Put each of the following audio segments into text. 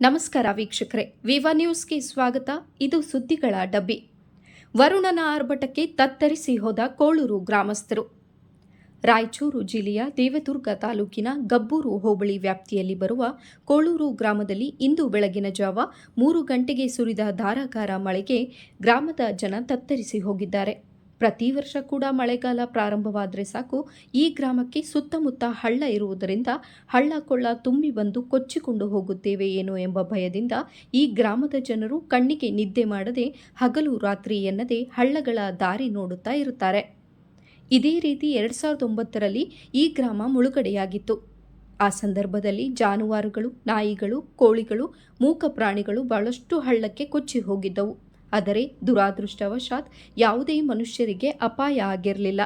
ನಮಸ್ಕಾರ ವೀಕ್ಷಕರೇ, ವಿವಾ ನ್ಯೂಸ್ಗೆ ಸ್ವಾಗತ. ಇದು ಸುದ್ದಿಗಳ ಡಬ್ಬಿ. ವರುಣನ ಆರ್ಭಟಕ್ಕೆ ತತ್ತರಿಸಿ ಹೋದ ಕೋಳೂರು ಗ್ರಾಮಸ್ಥರು. ರಾಯಚೂರು ಜಿಲ್ಲೆಯ ದೇವದುರ್ಗ ತಾಲೂಕಿನ ಗಬ್ಬೂರು ಹೋಬಳಿ ವ್ಯಾಪ್ತಿಯಲ್ಲಿ ಬರುವ ಕೋಳೂರು ಗ್ರಾಮದಲ್ಲಿ ಇಂದು ಬೆಳಗಿನ ಜಾವ ಮೂರು ಗಂಟೆಗೆ ಸುರಿದ ಧಾರಾಕಾರ ಮಳೆಗೆ ಗ್ರಾಮದ ಜನ ತತ್ತರಿಸಿ ಹೋಗಿದ್ದಾರೆ. ಪ್ರತಿ ವರ್ಷ ಕೂಡ ಮಳೆಗಾಲ ಪ್ರಾರಂಭವಾದರೆ ಸಾಕು. ಈ ಗ್ರಾಮಕ್ಕೆ ಸುತ್ತಮುತ್ತ ಹಳ್ಳ ಇರುವುದರಿಂದ ಹಳ್ಳ ಕೊಳ್ಳ ತುಂಬಿ ಬಂದು ಕೊಚ್ಚಿಕೊಂಡು ಹೋಗುತ್ತೇವೆ ಏನೋ ಎಂಬ ಭಯದಿಂದ ಈ ಗ್ರಾಮದ ಜನರು ಕಣ್ಣಿಗೆ ನಿದ್ದೆ ಮಾಡದೆ ಹಗಲು ರಾತ್ರಿ ಎನ್ನದೆ ಹಳ್ಳಗಳ ದಾರಿ ನೋಡುತ್ತಾ ಇರುತ್ತಾರೆ. ಇದೇ ರೀತಿ ಎರಡು ಸಾವಿರದ ಒಂಬತ್ತರಲ್ಲಿ ಈ ಗ್ರಾಮ ಮುಳುಗಡೆಯಾಗಿತ್ತು. ಆ ಸಂದರ್ಭದಲ್ಲಿ ಜಾನುವಾರುಗಳು, ನಾಯಿಗಳು, ಕೋಳಿಗಳು, ಮೂಕ ಪ್ರಾಣಿಗಳು ಬಹಳಷ್ಟು ಹಳ್ಳಕ್ಕೆ ಕೊಚ್ಚಿ ಹೋಗಿದ್ದವು. ಆದರೆ ದುರಾದೃಷ್ಟವಶಾತ್ ಯಾವುದೇ ಮನುಷ್ಯರಿಗೆ ಅಪಾಯ ಆಗಿರಲಿಲ್ಲ.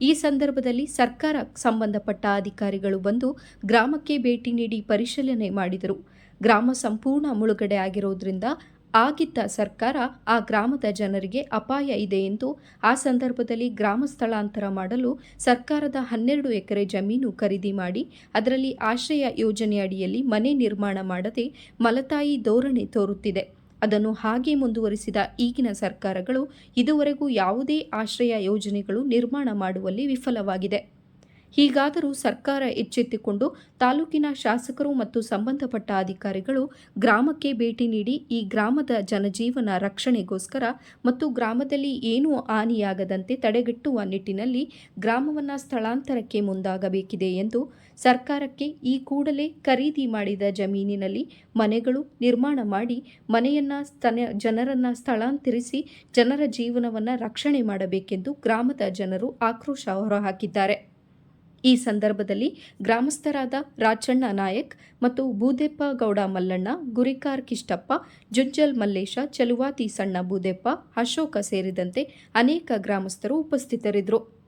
ಈ ಸಂದರ್ಭದಲ್ಲಿ ಸರ್ಕಾರ ಸಂಬಂಧಪಟ್ಟ ಅಧಿಕಾರಿಗಳು ಬಂದು ಗ್ರಾಮಕ್ಕೆ ಭೇಟಿ ನೀಡಿ ಪರಿಶೀಲನೆ ಮಾಡಿದರು. ಗ್ರಾಮ ಸಂಪೂರ್ಣ ಮುಳುಗಡೆ ಆಗಿರುವುದರಿಂದ ಆಗಿದ್ದ ಸರ್ಕಾರ ಆ ಗ್ರಾಮದ ಜನರಿಗೆ ಅಪಾಯ ಇದೆ ಎಂದು ಆ ಸಂದರ್ಭದಲ್ಲಿ ಗ್ರಾಮ ಸ್ಥಳಾಂತರ ಮಾಡಲು ಸರ್ಕಾರದ ಹನ್ನೆರಡು ಎಕರೆ ಜಮೀನು ಖರೀದಿ ಮಾಡಿ ಅದರಲ್ಲಿ ಆಶ್ರಯ ಯೋಜನೆ ಅಡಿಯಲ್ಲಿ ಮನೆ ನಿರ್ಮಾಣ ಮಾಡದೆ ಮಲತಾಯಿ ಧೋರಣೆ ತೋರುತ್ತಿದೆ. ಅದನ್ನು ಹಾಗೆ ಮುಂದುವರಿಸಿದ ಈಗಿನ ಸರ್ಕಾರಗಳು ಇದುವರೆಗೂ ಯಾವುದೇ ಆಶ್ರಯ ಯೋಜನೆಗಳು ನಿರ್ಮಾಣ ಮಾಡುವಲ್ಲಿ ವಿಫಲವಾಗಿದೆ. ಹೀಗಾದರೂ ಸರ್ಕಾರ ಎಚ್ಚೆತ್ತುಕೊಂಡು ತಾಲೂಕಿನ ಶಾಸಕರು ಮತ್ತು ಸಂಬಂಧಪಟ್ಟ ಅಧಿಕಾರಿಗಳು ಗ್ರಾಮಕ್ಕೆ ಭೇಟಿ ನೀಡಿ ಈ ಗ್ರಾಮದ ಜನಜೀವನ ರಕ್ಷಣೆಗೋಸ್ಕರ ಮತ್ತು ಗ್ರಾಮದಲ್ಲಿ ಏನೂ ಹಾನಿಯಾಗದಂತೆ ತಡೆಗಟ್ಟುವ ನಿಟ್ಟಿನಲ್ಲಿ ಗ್ರಾಮವನ್ನು ಸ್ಥಳಾಂತರಕ್ಕೆ ಮುಂದಾಗಬೇಕಿದೆ ಎಂದು ಸರ್ಕಾರಕ್ಕೆ ಈ ಕೂಡಲೇ ಖರೀದಿ ಮಾಡಿದ ಜಮೀನಿನಲ್ಲಿ ಮನೆಗಳು ನಿರ್ಮಾಣ ಮಾಡಿ ಮನೆಯನ್ನ ಜನರನ್ನ ಸ್ಥಳಾಂತರಿಸಿ ಜನರ ಜೀವನವನ್ನು ರಕ್ಷಣೆ ಮಾಡಬೇಕೆಂದು ಗ್ರಾಮದ ಜನರು ಆಕ್ರೋಶ ಹೊರಹಾಕಿದ್ದಾರೆ. ಈ ಸಂದರ್ಭದಲ್ಲಿ ಗ್ರಾಮಸ್ಥರಾದ ರಾಚಣ್ಣ ನಾಯಕ್ ಮತ್ತು ಬೂದೆಪ್ಪ ಗೌಡ ಮಲ್ಲಣ್ಣ, ಗುರಿಕಾರ್ ಕಿಷ್ಟಪ್ಪ, ಜುಂಜಲ್ ಮಲ್ಲೇಶ, ಚಲುವಾತಿ ಸಣ್ಣ ಬೂದೆಪ್ಪ ಅಶೋಕ ಸೇರಿದಂತೆ ಅನೇಕ ಗ್ರಾಮಸ್ಥರು ಉಪಸ್ಥಿತರಿದ್ದರು.